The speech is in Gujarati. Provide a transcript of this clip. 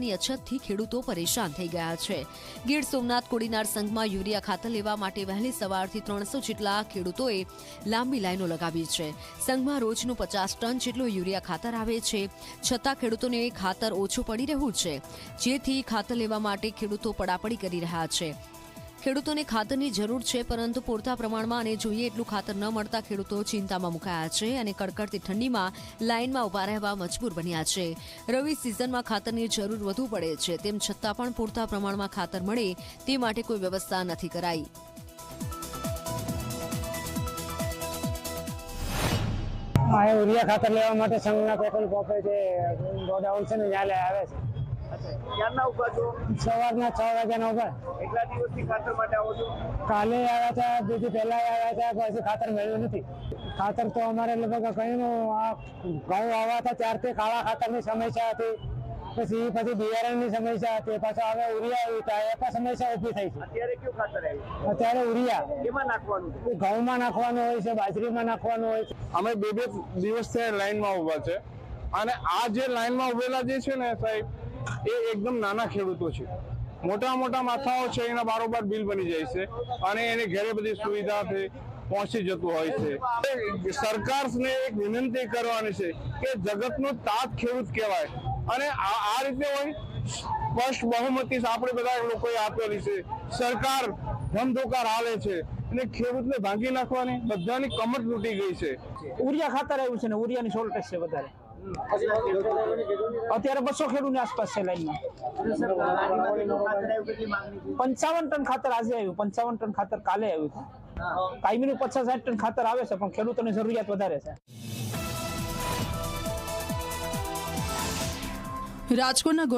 ની અછતથી ખેડૂતો પરેશાન થઈ ગયા છે. ગીર સોમનાથ કોડીનાર સંઘમાં યુરિયા ખાતર લેવા માટે વહેલી સવારથી ત્રણસો જેટલા ખેડૂતોએ લાંબી લાઈનો લગાવી છે. સંઘમાં રોજનું પચાસ ટન જેટલું યુરિયા ખાતર આવે છે. છતાં ખેડૂતોને ખાતર ઓછું પડી રહ્યું છે. જેથી ખાતર લેવા માટે ખેડૂતો પડાપડી કરી રહ્યા છે. ખેડૂતોને ખાતરની જરૂર છે, પરંતુ પૂરતા પ્રમાણમાં અને જોઈએ એટલું ખાતર ન મળતા ખેડૂતો ચિંતામાં મુકાયા છે અને કડકડતી ઠંડીમાં લાઇનમાં ઊભા રહેવા મજબૂર બન્યા છે. રવિ સિઝનમાં ખાતરની જરૂર વધુ પડે છે, તેમ છતાં પણ પૂરતા પ્રમાણમાં ખાતર મળે તે માટે કોઈ વ્યવસ્થા નથી કરાઈ. યુરિયા ખાતર લેવા માટે સંઘના પેટ્રોલ પંપે જે ગોડાઉન છે ને, ત્યાં આવે છે. ક્યારના ઊભા છો? સવારના છ વાગ્યાના ઊભા. એટલા દિવસથી ખાતર માટે આવો છો? કાલે આવ્યા હતા બીજી પહેલા આવ્યા હતા પછી ખાતર મળ્યું નથી. ખાતર તો અમારે લગભગ કયું આ ઘઉં આવ્યા હતા ત્યારથી કાળા ખાતરની સમસ્યા હતી. પછી પછી બિયારણની સમસ્યા હતી પાછા હવે ઉરિયા આવી હતા એ પણ સમસ્યા ઊભી થઈ છે. અત્યારે કયું ખાતર આવ્યું? અત્યારે ઉરિયા. એમાં નાખવાનું? ઘઉંમાં નાખવાનું હોય છે બાજરીમાં નાખવાનું હોય છે. અમે બે બે દિવસથી લાઈનમાં ઊભા છે. અને આ જે લાઈનમાં ઉભેલા જે છે ને સાહેબ એ એકદમ નાના ખેડૂતો છે. મોટા મોટા માથાઓ છે, એના બારોબાર બિલ બની જાય છે અને એને ઘરે બધી સુવિધા પહોંચી જતું હોય છે. સરકારને એક વિનંતી કરવાની છે કે જગતનો તાત ખેડૂત કહેવાય. અને આ રીતે હોય સ્પષ્ટ બહુમતી આપણે બધા લોકોએ આપેલી છે. સરકાર ધમધોકાર હાલે છે અને ખેડૂતને ભાંગી નાખવાની બધાની કમર તૂટી ગઈ છે. ઉરિયા ખાતર આવ્યું છે ને, ઉરિયાની શોર્ટેજ છે વધારે. અત્યારે બસો ખેડૂતની આસપાસ છે લાઈનમાં પંચાવન ટન ખાતર આજે આવ્યું. પંચાવન ટન ખાતર કાલે આવ્યું કાયમીનું પચાસ સાઠ ટન ખાતર આવે છે, પણ ખેડૂતોની જરૂરિયાત વધારે છે. રાજકોટના